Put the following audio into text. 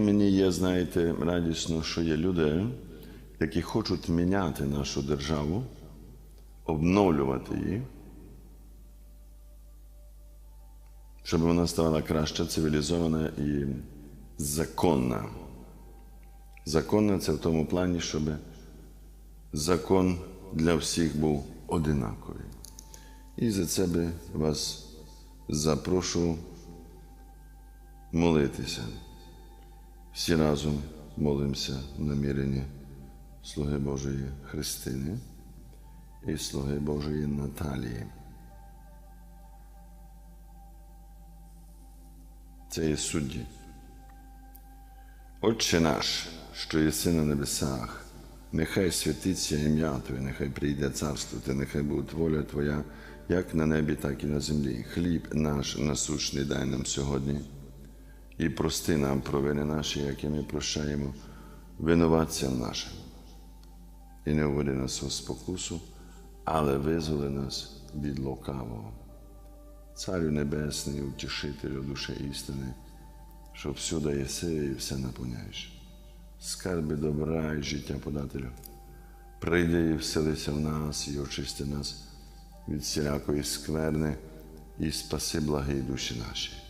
Мені є, знаєте, радісно, що є люди, які хочуть міняти нашу державу, обновлювати її, щоб вона ставала краща, цивілізована і законна. Законна це в тому плані, щоб закон для всіх був одинаковий. І за це би вас запрошу молитися. Всі разом молимося в наміренні слуги Божої Христини і слуги Божої Наталії. Це є судді. Отче наш, що єси на небесах, нехай святиться ім'я Твоє, нехай прийде царство Твоє, нехай буде воля Твоя, як на небі, так і на землі. Хліб наш насущний дай нам сьогодні. І прости нам провини наші, які ми прощаємо винуватцям нашим. І не введи нас у спокусу, але визволи нас від лукавого. Царю Небесний, утішителю душі істини, що всюди єси і все наповняєш. Скарби добра і життя подателю. Прийди і вселися в нас і очисти нас від всілякої скверни і спаси благі душі наші.